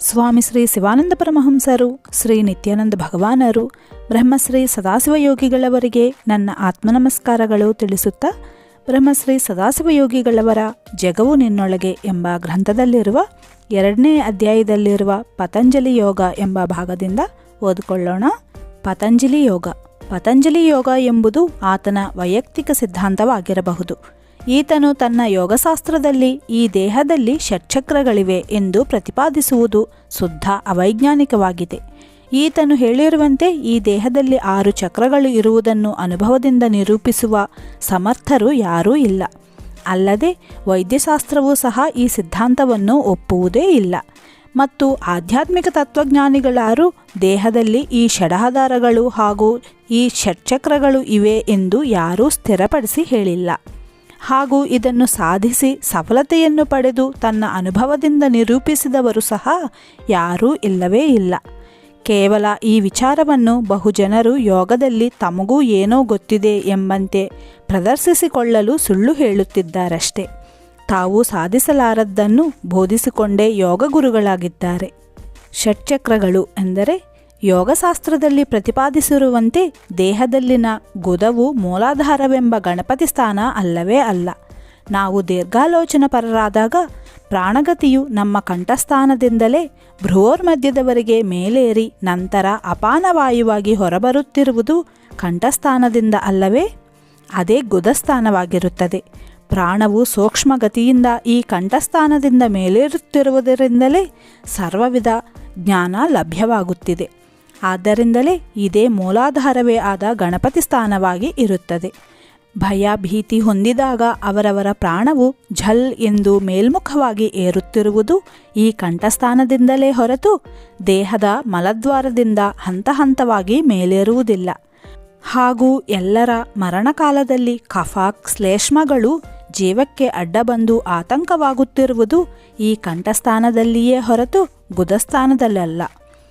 ಸ್ವಾಮಿ ಶ್ರೀ ಶಿವಾನಂದ ಪರಮಹಂಸರು, ಶ್ರೀ ನಿತ್ಯಾನಂದ ಭಗವಾನರು, ಬ್ರಹ್ಮಶ್ರೀ ಸದಾಶಿವಯೋಗಿಗಳವರಿಗೆ ನನ್ನ ಆತ್ಮನಮಸ್ಕಾರಗಳು ತಿಳಿಸುತ್ತಾ, ಬ್ರಹ್ಮಶ್ರೀ ಸದಾಶಿವಯೋಗಿಗಳವರ ಜಗವು ನಿನ್ನೊಳಗೆ ಎಂಬ ಗ್ರಂಥದಲ್ಲಿರುವ ಎರಡನೇ ಅಧ್ಯಾಯದಲ್ಲಿರುವ ಪತಂಜಲಿ ಯೋಗ ಎಂಬ ಭಾಗದಿಂದ ಓದಿಕೊಳ್ಳೋಣ. ಪತಂಜಲಿ ಯೋಗ. ಪತಂಜಲಿ ಯೋಗ ಎಂಬುದು ಆತನ ವೈಯಕ್ತಿಕ ಸಿದ್ಧಾಂತವಾಗಿರಬಹುದು. ಈತನು ತನ್ನ ಯೋಗಶಾಸ್ತ್ರದಲ್ಲಿ ಈ ದೇಹದಲ್ಲಿ ಷಟ್ಚಕ್ರಗಳಿವೆ ಎಂದು ಪ್ರತಿಪಾದಿಸುವುದು ಶುದ್ಧ ಅವೈಜ್ಞಾನಿಕವಾಗಿದೆ. ಈತನು ಹೇಳಿರುವಂತೆ ಈ ದೇಹದಲ್ಲಿ ಆರು ಚಕ್ರಗಳು ಇರುವುದನ್ನು ಅನುಭವದಿಂದ ನಿರೂಪಿಸುವ ಸಮರ್ಥರು ಯಾರೂ ಇಲ್ಲ. ಅಲ್ಲದೆ ವೈದ್ಯಶಾಸ್ತ್ರವೂ ಸಹ ಈ ಸಿದ್ಧಾಂತವನ್ನು ಒಪ್ಪುವುದೇ ಇಲ್ಲ. ಮತ್ತು ಆಧ್ಯಾತ್ಮಿಕ ತತ್ವಜ್ಞಾನಿಗಳಾರು ದೇಹದಲ್ಲಿ ಈ ಷಡಾಧಾರಗಳು ಹಾಗೂ ಈ ಷಟ್ಚಕ್ರಗಳು ಇವೆ ಎಂದು ಯಾರೂ ಸ್ಥಿರಪಡಿಸಿ ಹೇಳಿಲ್ಲ. ಹಾಗೂ ಇದನ್ನು ಸಾಧಿಸಿ ಸಫಲತೆಯನ್ನು ಪಡೆದು ತನ್ನ ಅನುಭವದಿಂದ ನಿರೂಪಿಸಿದವರು ಸಹ ಯಾರೂ ಇಲ್ಲವೇ ಇಲ್ಲ. ಕೇವಲ ಈ ವಿಚಾರವನ್ನು ಬಹುಜನರು ಯೋಗದಲ್ಲಿ ತಮಗೂ ಏನೋ ಗೊತ್ತಿದೆ ಎಂಬಂತೆ ಪ್ರದರ್ಶಿಸಿಕೊಳ್ಳಲು ಸುಳ್ಳು ಹೇಳುತ್ತಿದ್ದಾರಷ್ಟೆ. ತಾವು ಸಾಧಿಸಲಾರದ್ದನ್ನು ಬೋಧಿಸಿಕೊಂಡೇ ಯೋಗ ಗುರುಗಳಾಗಿದ್ದಾರೆ. ಷಟ್ಚಕ್ರಗಳು ಎಂದರೆ ಯೋಗಶಾಸ್ತ್ರದಲ್ಲಿ ಪ್ರತಿಪಾದಿಸಿರುವಂತೆ ದೇಹದಲ್ಲಿನ ಗುದವು ಮೂಲಾಧಾರವೆಂಬ ಗಣಪತಿ ಸ್ಥಾನ ಅಲ್ಲವೇ ಅಲ್ಲ. ನಾವು ದೀರ್ಘಾಲೋಚನಪರರಾದಾಗ ಪ್ರಾಣಗತಿಯು ನಮ್ಮ ಕಂಠಸ್ಥಾನದಿಂದಲೇ ಭ್ರುವೋರ್ ಮಧ್ಯದವರೆಗೆ ಮೇಲೇರಿ ನಂತರ ಅಪಾನವಾಯುವಾಗಿ ಹೊರಬರುತ್ತಿರುವುದು ಕಂಠಸ್ಥಾನದಿಂದ ಅಲ್ಲವೇ? ಅದೇ ಗುದಸ್ಥಾನವಾಗಿರುತ್ತದೆ. ಪ್ರಾಣವು ಸೂಕ್ಷ್ಮಗತಿಯಿಂದ ಈ ಕಂಠಸ್ಥಾನದಿಂದ ಮೇಲೇರುತ್ತಿರುವುದರಿಂದಲೇ ಸರ್ವವಿಧ ಜ್ಞಾನ ಲಭ್ಯವಾಗುತ್ತಿದೆ. ಆದ್ದರಿಂದಲೇ ಇದೇ ಮೂಲಾಧಾರವೇ ಆದ ಗಣಪತಿ ಸ್ಥಾನವಾಗಿ ಇರುತ್ತದೆ. ಭಯ ಭೀತಿ ಹೊಂದಿದಾಗ ಅವರವರ ಪ್ರಾಣವು ಝಲ್ ಎಂದು ಮೇಲ್ಮುಖವಾಗಿ ಏರುತ್ತಿರುವುದು ಈ ಕಂಠಸ್ಥಾನದಿಂದಲೇ ಹೊರತು ದೇಹದ ಮಲದ್ವಾರದಿಂದ ಹಂತ ಹಂತವಾಗಿ ಮೇಲೇರುವುದಿಲ್ಲ. ಹಾಗೂ ಎಲ್ಲರ ಮರಣಕಾಲದಲ್ಲಿ ಕಫಾಕ್ ಶ್ಲೇಷ್ಮಗಳು ಜೀವಕ್ಕೆ ಅಡ್ಡ ಬಂದು ಆತಂಕವಾಗುತ್ತಿರುವುದು ಈ ಕಂಠಸ್ಥಾನದಲ್ಲಿಯೇ ಹೊರತು ಗುದಸ್ಥಾನದಲ್ಲಲ್ಲ.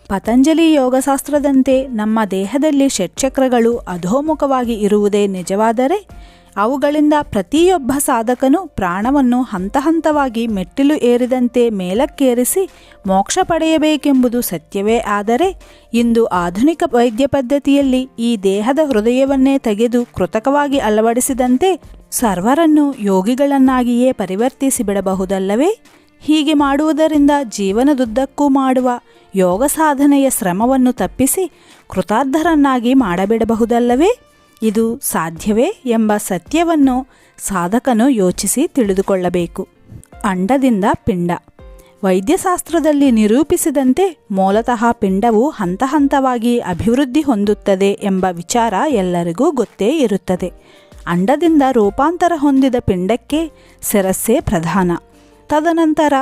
ಪತಂಜಲಿ ಯೋಗಶಾಸ್ತ್ರದಂತೆ ನಮ್ಮ ದೇಹದಲ್ಲಿ ಷಟ್ಚಕ್ರಗಳು ಅಧೋಮುಖವಾಗಿ ಇರುವುದೇ ನಿಜವಾದರೆ ಅವುಗಳಿಂದ ಪ್ರತಿಯೊಬ್ಬ ಸಾಧಕನು ಪ್ರಾಣವನ್ನು ಹಂತ ಹಂತವಾಗಿ ಮೆಟ್ಟಿಲು ಏರಿದಂತೆ ಮೇಲಕ್ಕೇರಿಸಿ ಮೋಕ್ಷ ಪಡೆಯಬೇಕೆಂಬುದು ಸತ್ಯವೇ ಆದರೆ ಇಂದು ಆಧುನಿಕ ವೈದ್ಯ ಪದ್ಧತಿಯಲ್ಲಿ ಈ ದೇಹದ ಹೃದಯವನ್ನೇ ತೆಗೆದು ಕೃತಕವಾಗಿ ಅಳವಡಿಸಿದಂತೆ ಸರ್ವರನ್ನು ಯೋಗಿಗಳನ್ನಾಗಿಯೇ ಪರಿವರ್ತಿಸಿ ಬಿಡಬಹುದಲ್ಲವೇ? ಹೀಗೆ ಮಾಡುವುದರಿಂದ ಜೀವನದುದ್ದಕ್ಕೂ ಮಾಡುವ ಯೋಗ ಸಾಧನೆಯ ಶ್ರಮವನ್ನು ತಪ್ಪಿಸಿ ಕೃತಾರ್ಧರನ್ನಾಗಿ ಮಾಡಬಿಡಬಹುದಲ್ಲವೇ? ಇದು ಸಾಧ್ಯವೇ ಎಂಬ ಸತ್ಯವನ್ನು ಸಾಧಕನು ಯೋಚಿಸಿ ತಿಳಿದುಕೊಳ್ಳಬೇಕು. ಅಂಡದಿಂದ ಪಿಂಡ. ವೈದ್ಯಶಾಸ್ತ್ರದಲ್ಲಿ ನಿರೂಪಿಸಿದಂತೆ ಮೂಲತಃ ಪಿಂಡವು ಹಂತ ಹಂತವಾಗಿ ಅಭಿವೃದ್ಧಿ ಹೊಂದುತ್ತದೆ ಎಂಬ ವಿಚಾರ ಎಲ್ಲರಿಗೂ ಗೊತ್ತೇ ಇರುತ್ತದೆ. ಅಂಡದಿಂದ ರೂಪಾಂತರ ಹೊಂದಿದ ಪಿಂಡಕ್ಕೆ ಶಿರಸ್ಸೇ ಪ್ರಧಾನ. ತದನಂತರ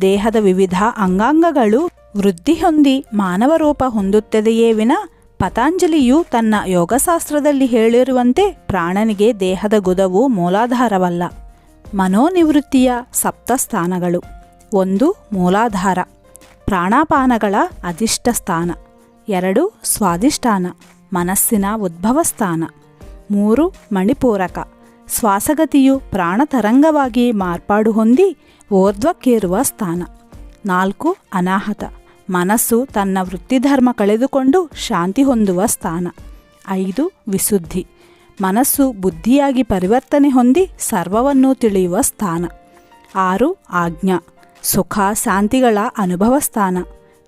ದೇಹದ ವಿವಿಧ ಅಂಗಾಂಗಗಳು ವೃದ್ಧಿ ಹೊಂದಿ ಮಾನವ ರೂಪ ಹೊಂದುತ್ತದೆಯೇ ವಿನ ಪತಾಂಜಲಿಯು ತನ್ನ ಯೋಗಶಾಸ್ತ್ರದಲ್ಲಿ ಹೇಳಿರುವಂತೆ ಪ್ರಾಣನಿಗೆ ದೇಹದ ಗುದವು ಮೂಲಾಧಾರವಲ್ಲ. ಮನೋನಿವೃತ್ತಿಯ ಸಪ್ತಸ್ಥಾನಗಳು ಒಂದು, ಮೂಲಾಧಾರ. ಪ್ರಾಣಾಪಾನಗಳ ಅಧಿಷ್ಠ ಸ್ಥಾನ. ಎರಡು, ಸ್ವಾಧಿಷ್ಠಾನ. ಮನಸ್ಸಿನ ಉದ್ಭವ ಸ್ಥಾನ. ಮೂರು, ಮಣಿಪೂರಕ. ಶ್ವಾಸಗತಿಯು ಪ್ರಾಣತರಂಗವಾಗಿ ಮಾರ್ಪಾಡು ಹೊಂದಿ ಊರ್ಧ್ವಕ್ಕೇರುವ ಸ್ಥಾನ. ನಾಲ್ಕು, ಅನಾಹತ. ಮನಸ್ಸು ತನ್ನ ವೃತ್ತಿಧರ್ಮ ಕಳೆದುಕೊಂಡು ಶಾಂತಿ ಹೊಂದುವ ಸ್ಥಾನ. ಐದು, ವಿಶುದ್ಧಿ. ಮನಸ್ಸು ಬುದ್ಧಿಯಾಗಿ ಪರಿವರ್ತನೆ ಹೊಂದಿ ಸರ್ವವನ್ನು ತಿಳಿಯುವ ಸ್ಥಾನ. ಆರು, ಆಜ್ಞಾ. ಸುಖ, ಶಾಂತಿಗಳ ಅನುಭವ ಸ್ಥಾನ.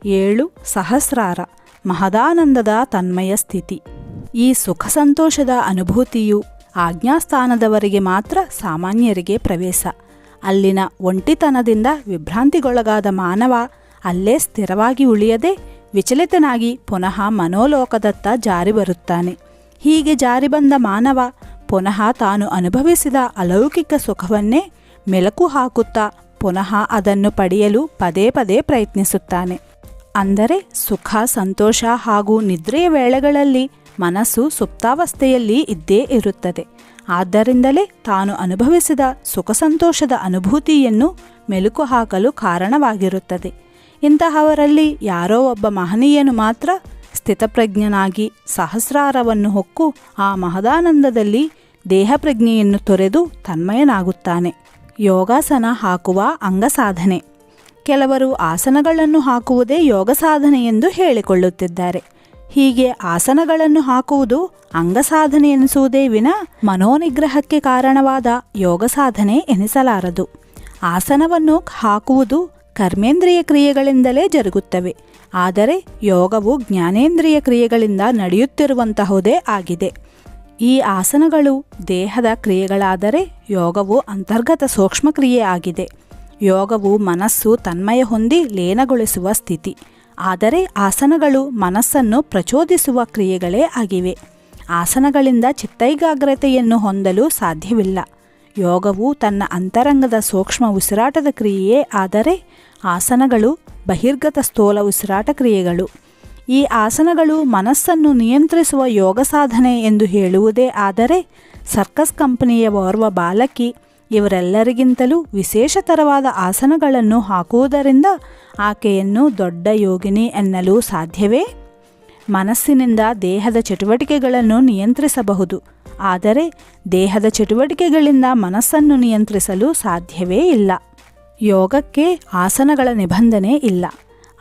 ಏಳು, ಸಹಸ್ರಾರ. ಮಹದಾನಂದದ ತನ್ಮಯ ಸ್ಥಿತಿ. ಈ ಸುಖ ಸಂತೋಷದ ಅನುಭೂತಿಯು ಆಜ್ಞಾಸ್ಥಾನದವರಿಗೆ ಮಾತ್ರ ಸಾಮಾನ್ಯರಿಗೆ ಪ್ರವೇಶ. ಅಲ್ಲಿನ ಒಂಟಿತನದಿಂದ ವಿಭ್ರಾಂತಿಗೊಳಗಾದ ಮಾನವ ಅಲ್ಲೇ ಸ್ಥಿರವಾಗಿ ಉಳಿಯದೆ ವಿಚಲಿತನಾಗಿ ಪುನಃ ಮನೋಲೋಕದತ್ತ ಜಾರಿ ಬರುತ್ತಾನೆ. ಹೀಗೆ ಜಾರಿ ಬಂದ ಮಾನವ ಪುನಃ ತಾನು ಅನುಭವಿಸಿದ ಅಲೌಕಿಕ ಸುಖವನ್ನೇ ಮೆಲಕು ಹಾಕುತ್ತಾ ಪುನಃ ಅದನ್ನು ಪಡೆಯಲು ಪದೇ ಪದೇ ಪ್ರಯತ್ನಿಸುತ್ತಾನೆ. ಅಂದರೆ ಸುಖ, ಸಂತೋಷ ಹಾಗೂ ನಿದ್ರೆಯ ವೇಳೆಗಳಲ್ಲಿ ಮನಸ್ಸು ಸುಪ್ತಾವಸ್ಥೆಯಲ್ಲಿ ಇದ್ದೇ ಇರುತ್ತದೆ. ಆದ್ದರಿಂದಲೇ ತಾನು ಅನುಭವಿಸಿದ ಸುಖ ಸಂತೋಷದ ಅನುಭೂತಿಯನ್ನು ಮೆಲುಕು ಹಾಕಲು ಕಾರಣವಾಗಿರುತ್ತದೆ. ಇಂತಹವರಲ್ಲಿ ಯಾರೋ ಒಬ್ಬ ಮಹನೀಯನು ಮಾತ್ರ ಸ್ಥಿತಪ್ರಜ್ಞನಾಗಿ ಸಹಸ್ರಾರವನ್ನು ಹೊಕ್ಕು ಆ ಮಹದಾನಂದದಲ್ಲಿ ದೇಹಪ್ರಜ್ಞೆಯನ್ನು ತೊರೆದು ತನ್ಮಯನಾಗುತ್ತಾನೆ. ಯೋಗಾಸನ ಹಾಕುವ ಅಂಗಸಾಧನೆ. ಕೆಲವರು ಆಸನಗಳನ್ನು ಹಾಕುವುದೇ ಯೋಗ ಸಾಧನೆ ಎಂದು ಹೇಳಿಕೊಳ್ಳುತ್ತಿದ್ದಾರೆ. ಹೀಗೆ ಆಸನಗಳನ್ನು ಹಾಕುವುದು ಅಂಗಸಾಧನೆ ಎನಿಸುವುದೇ ವಿನ ಮನೋನಿಗ್ರಹಕ್ಕೆ ಕಾರಣವಾದ ಯೋಗ ಸಾಧನೆ ಎನಿಸಲಾರದು. ಆಸನವನ್ನು ಹಾಕುವುದು ಕರ್ಮೇಂದ್ರಿಯ ಕ್ರಿಯೆಗಳಿಂದಲೇ ಜರುಗುತ್ತವೆ. ಆದರೆ ಯೋಗವು ಜ್ಞಾನೇಂದ್ರಿಯ ಕ್ರಿಯೆಗಳಿಂದ ನಡೆಯುತ್ತಿರುವಂತಹುದೇ ಆಗಿದೆ. ಈ ಆಸನಗಳು ದೇಹದ ಕ್ರಿಯೆಗಳಾದರೆ ಯೋಗವು ಅಂತರ್ಗತ ಸೂಕ್ಷ್ಮ ಕ್ರಿಯೆ ಆಗಿದೆ ಯೋಗವು ಮನಸ್ಸು ತನ್ಮಯ ಹೊಂದಿ ಲೀನಗೊಳಿಸುವ ಸ್ಥಿತಿ. ಆದರೆ ಆಸನಗಳು ಮನಸ್ಸನ್ನು ಪ್ರಚೋದಿಸುವ ಕ್ರಿಯೆಗಳೇ ಆಗಿವೆ. ಆಸನಗಳಿಂದ ಚಿತ್ತೈಗಾಗ್ರತೆಯನ್ನು ಹೊಂದಲು ಸಾಧ್ಯವಿಲ್ಲ. ಯೋಗವು ತನ್ನ ಅಂತರಂಗದ ಸೂಕ್ಷ್ಮ ಉಸಿರಾಟದ ಕ್ರಿಯೆಯೇ ಆದರೆ ಆಸನಗಳು ಬಹಿರ್ಗತ ಸ್ಥೂಲ ಉಸಿರಾಟ ಕ್ರಿಯೆಗಳು. ಈ ಆಸನಗಳು ಮನಸ್ಸನ್ನು ನಿಯಂತ್ರಿಸುವ ಯೋಗ ಸಾಧನೆ ಎಂದು ಹೇಳುವುದೇ ಆದರೆ ಸರ್ಕಸ್ ಕಂಪನಿಯ ಓರ್ವ ಬಾಲಕಿ ಇವರೆಲ್ಲರಿಗಿಂತಲೂ ವಿಶೇಷತರವಾದ ಆಸನಗಳನ್ನು ಹಾಕುವುದರಿಂದ ಆಕೆಯನ್ನು ದೊಡ್ಡ ಯೋಗಿನಿ ಎನ್ನಲು ಸಾಧ್ಯವೇ? ಮನಸ್ಸಿನಿಂದ ದೇಹದ ಚಟುವಟಿಕೆಗಳನ್ನು ನಿಯಂತ್ರಿಸಬಹುದು, ಆದರೆ ದೇಹದ ಚಟುವಟಿಕೆಗಳಿಂದ ಮನಸ್ಸನ್ನು ನಿಯಂತ್ರಿಸಲು ಸಾಧ್ಯವೇ ಇಲ್ಲ. ಯೋಗಕ್ಕೆ ಆಸನಗಳ ನಿಬಂಧನೆ ಇಲ್ಲ.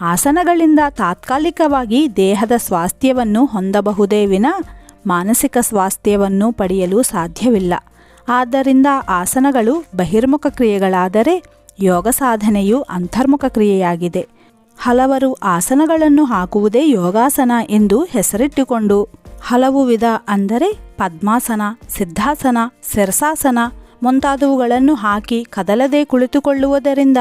ಆಸನಗಳಿಂದ ತಾತ್ಕಾಲಿಕವಾಗಿ ದೇಹದ ಸ್ವಾಸ್ಥ್ಯವನ್ನು ಹೊಂದಬಹುದೇ ವಿನ ಮಾನಸಿಕ ಸ್ವಾಸ್ಥ್ಯವನ್ನು ಪಡೆಯಲು ಸಾಧ್ಯವಿಲ್ಲ. ಆದ್ದರಿಂದ ಆಸನಗಳು ಬಹಿರ್ಮುಖ ಕ್ರಿಯೆಗಳಾದರೆ ಯೋಗ ಸಾಧನೆಯು ಅಂತರ್ಮುಖ ಕ್ರಿಯೆಯಾಗಿದೆ. ಹಲವರು ಆಸನಗಳನ್ನು ಹಾಕುವುದೇ ಯೋಗಾಸನ ಎಂದು ಹೆಸರಿಟ್ಟುಕೊಂಡು, ಹಲವು ವಿಧ ಅಂದರೆ ಪದ್ಮಾಸನ, ಸಿದ್ಧಾಸನ ಶಿರಸಾಸನ ಮುಂತಾದವುಗಳನ್ನು ಹಾಕಿ ಕದಲದೆ ಕುಳಿತುಕೊಳ್ಳುವುದರಿಂದ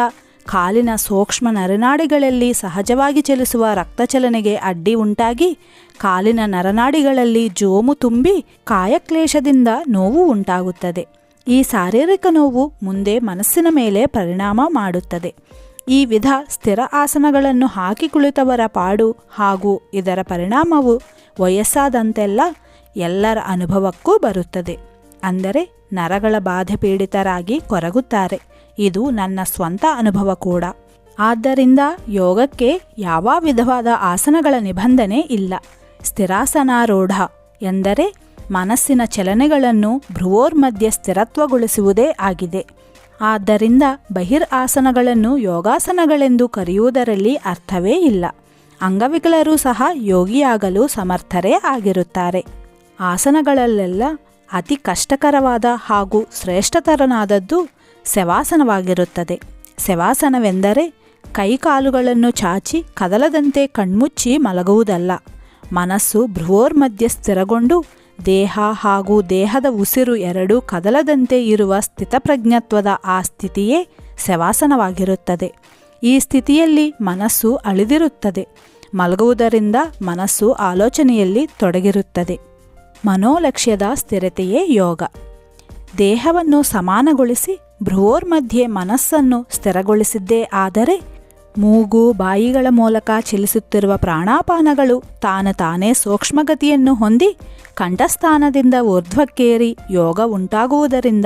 ಕಾಲಿನ ಸೂಕ್ಷ್ಮ ನರನಾಡಿಗಳಲ್ಲಿ ಸಹಜವಾಗಿ ಚಲಿಸುವ ರಕ್ತಚಲನೆಗೆ ಅಡ್ಡಿ ಉಂಟಾಗಿ ಕಾಲಿನ ನರನಾಡಿಗಳಲ್ಲಿ ಜೋಮು ತುಂಬಿ ಕಾಯಕ್ಲೇಶದಿಂದ ನೋವು ಉಂಟಾಗುತ್ತದೆ. ಈ ಶಾರೀರಿಕ ನೋವು ಮುಂದೆ ಮನಸ್ಸಿನ ಮೇಲೆ ಪರಿಣಾಮ ಮಾಡುತ್ತದೆ. ಈ ವಿಧ ಸ್ಥಿರ ಆಸನಗಳನ್ನು ಹಾಕಿ ಕುಳಿತವರ ಪಾಡು ಹಾಗೂ ಇದರ ಪರಿಣಾಮವು ವಯಸ್ಸಾದಂತೆಲ್ಲ ಎಲ್ಲರ ಅನುಭವಕ್ಕೂ ಬರುತ್ತದೆ. ಅಂದರೆ ನರಗಳ ಬಾಧೆ ಪೀಡಿತರಾಗಿ ಕೊರಗುತ್ತಾರೆ. ಇದು ನನ್ನ ಸ್ವಂತ ಅನುಭವ ಕೂಡ. ಆದ್ದರಿಂದ ಯೋಗಕ್ಕೆ ಯಾವ ವಿಧವಾದ ಆಸನಗಳ ನಿಬಂಧನೆ ಇಲ್ಲ. ಸ್ಥಿರಾಸನಾರೂಢ ಎಂದರೆ ಮನಸ್ಸಿನ ಚಲನೆಗಳನ್ನು ಭ್ರುವೋರ್ಮಧ್ಯೆ ಸ್ಥಿರತ್ವಗೊಳಿಸುವುದೇ ಆಗಿದೆ. ಆದ್ದರಿಂದ ಬಹಿರ್ ಆಸನಗಳನ್ನು ಯೋಗಾಸನಗಳೆಂದು ಕರೆಯುವುದರಲ್ಲಿ ಅರ್ಥವೇ ಇಲ್ಲ. ಅಂಗವಿಕಲರೂ ಸಹ ಯೋಗಿಯಾಗಲು ಸಮರ್ಥರೇ ಆಗಿರುತ್ತಾರೆ. ಆಸನಗಳಲ್ಲೆಲ್ಲ ಅತಿ ಕಷ್ಟಕರವಾದ ಹಾಗೂ ಶ್ರೇಷ್ಠತರನಾದದ್ದು ಶವಾಸನವಾಗಿರುತ್ತದೆ. ಶವಾಸನವೆಂದರೆ ಕೈಕಾಲುಗಳನ್ನು ಚಾಚಿ ಕದಲದಂತೆ ಕಣ್ಮುಚ್ಚಿ ಮಲಗುವುದಲ್ಲ. ಮನಸ್ಸು ಭ್ರುವೋರ್ಮಧ್ಯೆ ಸ್ಥಿರಗೊಂಡು ದೇಹ ಹಾಗೂ ದೇಹದ ಉಸಿರು ಎರಡೂ ಕದಲದಂತೆ ಇರುವ ಸ್ಥಿತಪ್ರಜ್ಞತ್ವದ ಆ ಸ್ಥಿತಿಯೇ ಶವಾಸನವಾಗಿರುತ್ತದೆ. ಈ ಸ್ಥಿತಿಯಲ್ಲಿ ಮನಸ್ಸು ಅಳಿದಿರುತ್ತದೆ. ಮಲಗುವುದರಿಂದ ಮನಸ್ಸು ಆಲೋಚನೆಯಲ್ಲಿ ತೊಡಗಿರುತ್ತದೆ. ಮನೋಲಕ್ಷ್ಯದ ಸ್ಥಿರತೆಯೇ ಯೋಗ. ದೇಹವನ್ನು ಸಮಾನಗೊಳಿಸಿ ಭ್ರುವೋರ್ಮಧ್ಯೆ ಮನಸ್ಸನ್ನು ಸ್ಥಿರಗೊಳಿಸಿದ್ದೇ ಆದರೆ ಮೂಗು ಬಾಯಿಗಳ ಮೂಲಕ ಚಲಿಸುತ್ತಿರುವ ಪ್ರಾಣಾಪಾನಗಳು ತಾನು ತಾನೇ ಸೂಕ್ಷ್ಮಗತಿಯನ್ನು ಹೊಂದಿ ಕಂಠಸ್ಥಾನದಿಂದ ಊರ್ಧ್ವಕ್ಕೇರಿ ಯೋಗ ಉಂಟಾಗುವುದರಿಂದ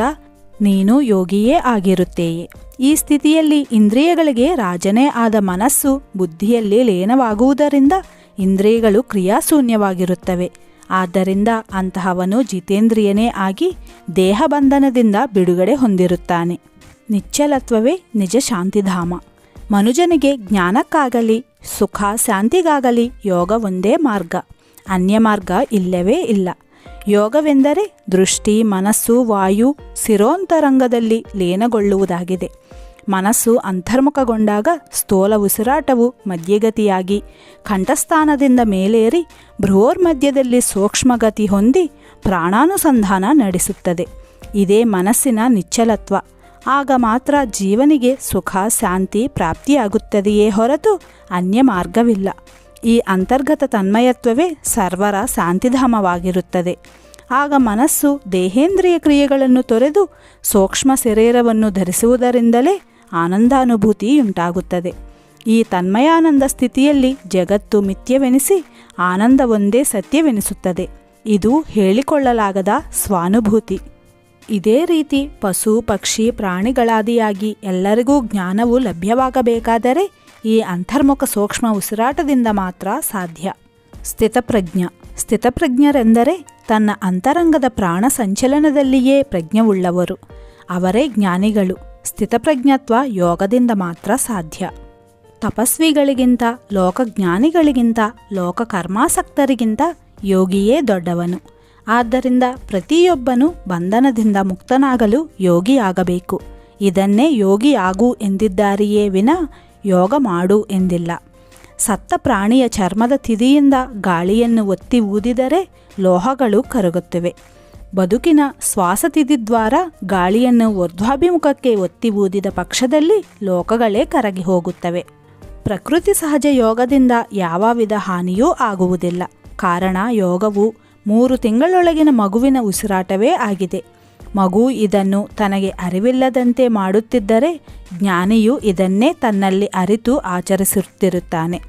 ನೀನು ಯೋಗಿಯೇ ಆಗಿರುತ್ತೇಯೆ. ಈ ಸ್ಥಿತಿಯಲ್ಲಿ ಇಂದ್ರಿಯಗಳಿಗೆ ರಾಜನೇ ಆದ ಮನಸ್ಸು ಬುದ್ಧಿಯಲ್ಲಿ ಲೀನವಾಗುವುದರಿಂದ ಇಂದ್ರಿಯಗಳು ಕ್ರಿಯಾಶೂನ್ಯವಾಗಿರುತ್ತವೆ. ಆದ್ದರಿಂದ ಅಂತಹವನು ಜಿತೇಂದ್ರಿಯನೇ ಆಗಿ ದೇಹಬಂಧನದಿಂದ ಬಿಡುಗಡೆ ಹೊಂದಿರುತ್ತಾನೆ. ನಿಚ್ಚಲತ್ವವೇ ನಿಜ ಶಾಂತಿಧಾಮ ಮನುಜನಿಗೆ ಜ್ಞಾನಕ್ಕಾಗಲಿ, ಸುಖ, ಶಾಂತಿಗಾಗಲಿ ಯೋಗ ಒಂದೇ ಮಾರ್ಗ. ಅನ್ಯ ಮಾರ್ಗ ಇಲ್ಲವೇ ಇಲ್ಲ. ಯೋಗವೆಂದರೆ ದೃಷ್ಟಿ, ಮನಸ್ಸು, ವಾಯು ಸಿರೋಂತರಂಗದಲ್ಲಿ ಲೀನಗೊಳ್ಳುವುದಾಗಿದೆ. ಮನಸ್ಸು ಅಂತರ್ಮುಖಗೊಂಡಾಗ ಸ್ಥೂಲ ಉಸಿರಾಟವು ಮಧ್ಯಗತಿಯಾಗಿ, ಕಂಠಸ್ಥಾನದಿಂದ ಮೇಲೇರಿ ಭ್ರುವೋರ್ಮಧ್ಯದಲ್ಲಿ ಸೂಕ್ಷ್ಮಗತಿ ಹೊಂದಿ ಪ್ರಾಣಾನುಸಂಧಾನ ನಡೆಸುತ್ತದೆ. ಇದೇ ಮನಸ್ಸಿನ ನಿಚ್ಚಲತ್ವ ಆಗ ಮಾತ್ರ ಜೀವನಿಗೆ ಸುಖ, ಶಾಂತಿ ಪ್ರಾಪ್ತಿಯಾಗುತ್ತದೆಯೇ ಹೊರತು ಅನ್ಯ ಮಾರ್ಗವಿಲ್ಲ. ಈ ಅಂತರ್ಗತ ತನ್ಮಯತ್ವವೇ ಸರ್ವರ ಶಾಂತಿಧಾಮವಾಗಿರುತ್ತದೆ. ಆಗ ಮನಸ್ಸು ದೇಹೇಂದ್ರಿಯ ಕ್ರಿಯೆಗಳನ್ನು ತೊರೆದು ಸೂಕ್ಷ್ಮ ಶರೀರವನ್ನು ಧರಿಸುವುದರಿಂದಲೇ ಆನಂದಾನುಭೂತಿಯುಂಟಾಗುತ್ತದೆ. ಈ ತನ್ಮಯಾನಂದ ಸ್ಥಿತಿಯಲ್ಲಿ ಜಗತ್ತು ಮಿಥ್ಯವೆನಿಸಿ ಆನಂದವೊಂದೇ ಸತ್ಯವೆನಿಸುತ್ತದೆ. ಇದು ಹೇಳಿಕೊಳ್ಳಲಾಗದ ಸ್ವಾನುಭೂತಿ. ಇದೇ ರೀತಿ ಪಶು, ಪಕ್ಷಿ, ಪ್ರಾಣಿಗಳಾದಿಯಾಗಿ ಎಲ್ಲರಿಗೂ ಜ್ಞಾನವು ಲಭ್ಯವಾಗಬೇಕಾದರೆ ಈ ಅಂತರ್ಮುಖ ಸೂಕ್ಷ್ಮ ಉಸಿರಾಟದಿಂದ ಮಾತ್ರ ಸಾಧ್ಯ. ಸ್ಥಿತಪ್ರಜ್ಞ. ಸ್ಥಿತಪ್ರಜ್ಞರೆಂದರೆ ತನ್ನ ಅಂತರಂಗದ ಪ್ರಾಣ ಸಂಚಲನದಲ್ಲಿಯೇ ಪ್ರಜ್ಞವುಳ್ಳವರು ಅವರೇ ಜ್ಞಾನಿಗಳು. ಸ್ಥಿತಪ್ರಜ್ಞತ್ವ ಯೋಗದಿಂದ ಮಾತ್ರ ಸಾಧ್ಯ. ತಪಸ್ವಿಗಳಿಗಿಂತ, ಲೋಕಜ್ಞಾನಿಗಳಿಗಿಂತ, ಲೋಕಕರ್ಮಾಸಕ್ತರಿಗಿಂತ ಯೋಗಿಯೇ ದೊಡ್ಡವನು. ಆದ್ದರಿಂದ ಪ್ರತಿಯೊಬ್ಬನು ಬಂಧನದಿಂದ ಮುಕ್ತನಾಗಲು ಯೋಗಿಯಾಗಬೇಕು. ಇದನ್ನೇ ಯೋಗಿ ಆಗು ಎಂದಿದ್ದಾರೆಯೇ ವಿನ ಯೋಗ ಮಾಡು ಎಂದಿಲ್ಲ. ಸತ್ತ ಪ್ರಾಣಿಯ ಚರ್ಮದ ತಿದಿಯಿಂದ ಗಾಳಿಯನ್ನು ಒತ್ತಿ ಊದಿದರೆ ಲೋಹಗಳು ಕರಗುತ್ತವೆ. ಬದುಕಿನ ಶ್ವಾಸತಿಥಿ ದ್ವಾರ ಗಾಳಿಯನ್ನು ಊರ್ಧ್ವಾಭಿಮುಖಕ್ಕೆ ಒತ್ತಿ ಊದಿದ ಪಕ್ಷದಲ್ಲಿ ಲೋಕಗಳೇ ಕರಗಿ ಹೋಗುತ್ತವೆ. ಪ್ರಕೃತಿ ಸಹಜ ಯೋಗದಿಂದ ಯಾವ ವಿಧ ಹಾನಿಯೂ ಆಗುವುದಿಲ್ಲ. ಕಾರಣ ಯೋಗವು ಮೂರು ತಿಂಗಳೊಳಗಿನ ಮಗುವಿನ ಉಸಿರಾಟವೇ ಆಗಿದೆ. ಮಗು ಇದನ್ನು ತನಗೆ ಅರಿವಿಲ್ಲದಂತೆ ಮಾಡುತ್ತಿದ್ದರೆ ಜ್ಞಾನಿಯು ಇದನ್ನೇ ತನ್ನಲ್ಲಿ ಅರಿತು ಆಚರಿಸುತ್ತಿರುತ್ತಾನೆ.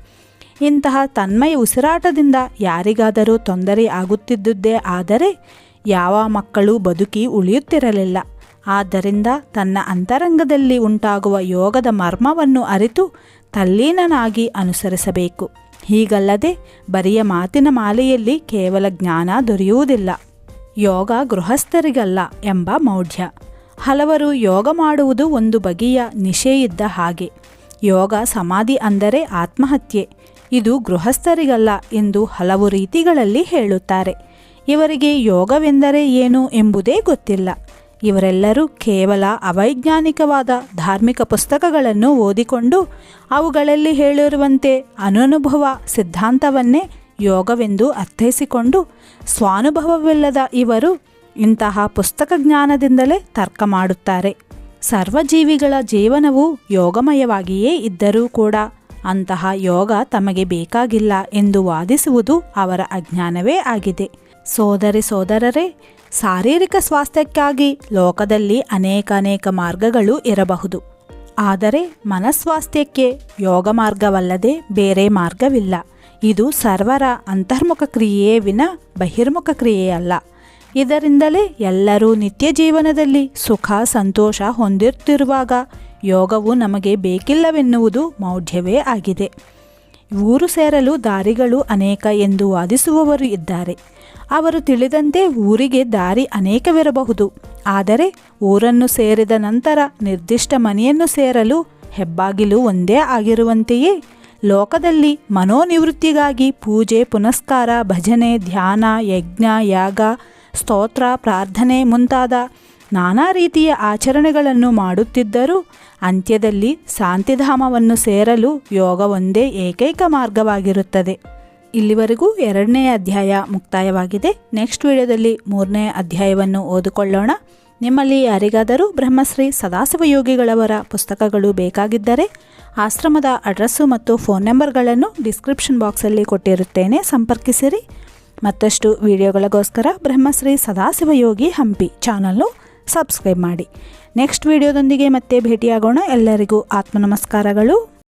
ಇಂತಹ ತನ್ಮಯ ಉಸಿರಾಟದಿಂದ ಯಾರಿಗಾದರೂ ತೊಂದರೆ ಆಗುತ್ತಿದ್ದುದೇ ಆದರೆ ಯಾವ ಮಕ್ಕಳು ಬದುಕಿ ಉಳಿಯುತ್ತಿರಲಿಲ್ಲ. ಆದ್ದರಿಂದ ತನ್ನ ಅಂತರಂಗದಲ್ಲಿ ಉಂಟಾಗುವ ಯೋಗದ ಮರ್ಮವನ್ನು ಅರಿತು ತಲ್ಲೀನನಾಗಿ ಅನುಸರಿಸಬೇಕು. ಹೀಗಲ್ಲದೆ ಬರಿಯ ಮಾತಿನ ಮಾಲೆಯಲ್ಲಿ ಕೇವಲ ಜ್ಞಾನ ದೊರೆಯುವುದಿಲ್ಲ. ಯೋಗ ಗೃಹಸ್ಥರಿಗಲ್ಲ ಎಂಬ ಮೌಢ್ಯ. ಹಲವರು ಯೋಗ ಮಾಡುವುದು ಒಂದು ಬಗೆಯ ನಿಷೇಯಿದ್ದ ಹಾಗೆ. ಯೋಗ ಸಮಾಧಿ ಅಂದರೆ ಆತ್ಮಹತ್ಯೆ. ಇದು ಗೃಹಸ್ಥರಿಗಲ್ಲ ಎಂದು ಹಲವು ರೀತಿಗಳಲ್ಲಿ ಹೇಳುತ್ತಾರೆ. ಇವರಿಗೆ ಯೋಗವೆಂದರೆ ಏನು ಎಂಬುದೇ ಗೊತ್ತಿಲ್ಲ. ಇವರೆಲ್ಲರೂ ಕೇವಲ ಅವೈಜ್ಞಾನಿಕವಾದ ಧಾರ್ಮಿಕ ಪುಸ್ತಕಗಳನ್ನು ಓದಿಕೊಂಡು ಅವುಗಳಲ್ಲಿ ಹೇಳಿರುವಂತೆ ಅನನುಭವ ಸಿದ್ಧಾಂತವನ್ನೇ ಯೋಗವೆಂದು ಅರ್ಥೈಸಿಕೊಂಡು ಸ್ವಾನುಭವವಿಲ್ಲದ ಇವರು ಇಂತಹ ಪುಸ್ತಕ ಜ್ಞಾನದಿಂದಲೇ ತರ್ಕ ಮಾಡುತ್ತಾರೆ. ಸರ್ವಜೀವಿಗಳ ಜೀವನವು ಯೋಗಮಯವಾಗಿಯೇ ಇದ್ದರೂ ಕೂಡ ಅಂತಹ ಯೋಗ ತಮಗೆ ಬೇಕಾಗಿಲ್ಲ ಎಂದು ವಾದಿಸುವುದು ಅವರ ಅಜ್ಞಾನವೇ ಆಗಿದೆ. ಸೋದರಿ ಸೋದರರೇ, ಶಾರೀರಿಕ ಸ್ವಾಸ್ಥ್ಯಕ್ಕಾಗಿ ಲೋಕದಲ್ಲಿ ಅನೇಕ ಅನೇಕ ಮಾರ್ಗಗಳು ಇರಬಹುದು. ಆದರೆ ಮನಸ್ವಾಸ್ಥ್ಯಕ್ಕೆ ಯೋಗ ಮಾರ್ಗವಲ್ಲದೆ ಬೇರೆ ಮಾರ್ಗವಿಲ್ಲ. ಇದು ಸರ್ವರ ಅಂತರ್ಮುಖ ಕ್ರಿಯೆಯೇ ವಿನ ಬಹಿರ್ಮುಖ ಕ್ರಿಯೆಯಲ್ಲ ಇದರಿಂದಲೇ ಎಲ್ಲರೂ ನಿತ್ಯ ಜೀವನದಲ್ಲಿ ಸುಖ, ಸಂತೋಷ ಹೊಂದಿರುತ್ತಿರುವಾಗ ಯೋಗವು ನಮಗೆ ಬೇಕಿಲ್ಲವೆನ್ನುವುದು ಮೌಢ್ಯವೇ ಆಗಿದೆ. ಊರು ಸೇರಲು ದಾರಿಗಳು ಅನೇಕ ಎಂದು ವಾದಿಸುವವರು ಇದ್ದಾರೆ. ಅವರು ತಿಳಿದಂತೆ ಊರಿಗೆ ದಾರಿ ಅನೇಕವಿರಬಹುದು. ಆದರೆ ಊರನ್ನು ಸೇರಿದ ನಂತರ ನಿರ್ದಿಷ್ಟ ಮನೆಯನ್ನು ಸೇರಲು ಹೆಬ್ಬಾಗಿಲು ಒಂದೇ ಆಗಿರುವಂತೆಯೇ ಲೋಕದಲ್ಲಿ ಮನೋನಿವೃತ್ತಿಗಾಗಿ ಪೂಜೆ, ಪುನಸ್ಕಾರ, ಭಜನೆ, ಧ್ಯಾನ, ಯಜ್ಞ, ಯಾಗ, ಸ್ತೋತ್ರ, ಪ್ರಾರ್ಥನೆ ಮುಂತಾದ ನಾನಾ ರೀತಿಯ ಆಚರಣೆಗಳನ್ನು ಮಾಡುತ್ತಿದ್ದರೂ ಅಂತ್ಯದಲ್ಲಿ ಶಾಂತಿಧಾಮವನ್ನು ಸೇರಲು ಯೋಗ ಒಂದೇ ಏಕೈಕ ಮಾರ್ಗವಾಗಿರುತ್ತದೆ. ಇಲ್ಲಿವರೆಗೂ ಎರಡನೇ ಅಧ್ಯಾಯ ಮುಕ್ತಾಯವಾಗಿದೆ. ನೆಕ್ಸ್ಟ್ ವಿಡಿಯೋದಲ್ಲಿ ಮೂರನೇ ಅಧ್ಯಾಯವನ್ನು ಓದಿಕೊಳ್ಳೋಣ. ನಿಮ್ಮಲ್ಲಿ ಯಾರಿಗಾದರೂ ಬ್ರಹ್ಮಶ್ರೀ ಸದಾಶಿವ ಯೋಗಿಗಳವರ ಪುಸ್ತಕಗಳು ಬೇಕಾಗಿದ್ದರೆ ಆಶ್ರಮದ ಅಡ್ರೆಸ್ಸು ಮತ್ತು ಫೋನ್ ನಂಬರ್ಗಳನ್ನು ಡಿಸ್ಕ್ರಿಪ್ಷನ್ ಬಾಕ್ಸಲ್ಲಿ ಕೊಟ್ಟಿರುತ್ತೇನೆ ಸಂಪರ್ಕಿಸಿರಿ. ಮತ್ತಷ್ಟು ವಿಡಿಯೋಗಳಿಗೋಸ್ಕರ ಬ್ರಹ್ಮಶ್ರೀ ಸದಾಶಿವ ಯೋಗಿ ಹಂಪಿ ಚಾನಲ್ನು ಸಬ್ಸ್ಕ್ರೈಬ್ ಮಾಡಿ. ನೆಕ್ಸ್ಟ್ ವಿಡಿಯೋದೊಂದಿಗೆ ಮತ್ತೆ ಭೇಟಿಯಾಗೋಣ. ಎಲ್ಲರಿಗೂ ಆತ್ಮ ನಮಸ್ಕಾರಗಳು